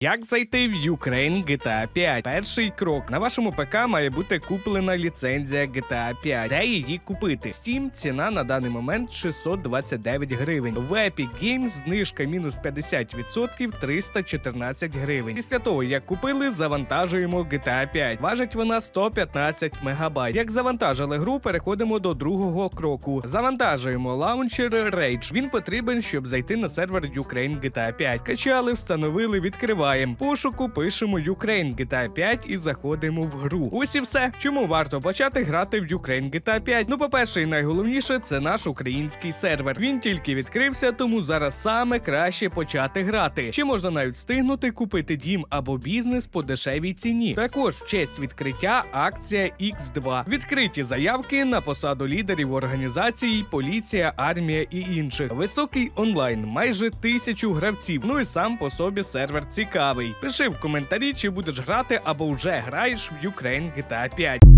Як зайти в Ukraine GTA 5? Перший крок на вашому ПК має бути куплена ліцензія GTA 5. Де її купити? Steam ціна на даний момент 629 гривень. В Epic Games знижка мінус 50% 314 гривень. Після того як купили, завантажуємо GTA 5. Важить вона 115 мегабайт. Як завантажили гру, переходимо до другого кроку. Завантажуємо лаунчер Rage. Він потрібен, щоб зайти на сервер Ukraine GTA 5. Качали, встановили, відкриваємо. Пошуку пишемо Ukraine GTA 5 і заходимо в гру. Ось і все. Чому варто почати грати в Ukraine GTA 5? Ну, по-перше, і найголовніше, це наш український сервер. Він тільки відкрився, тому зараз саме краще почати грати. Ще можна навіть встигнути купити дім або бізнес по дешевій ціні. Також в честь відкриття акція X2. Відкриті заявки на посаду лідерів організацій, поліція, армія і інших. Високий онлайн, майже тисячу гравців. Ну і сам по собі сервер цікавий. Пиши в коментарі, чи будеш грати або вже граєш в Ukraine GTA 5.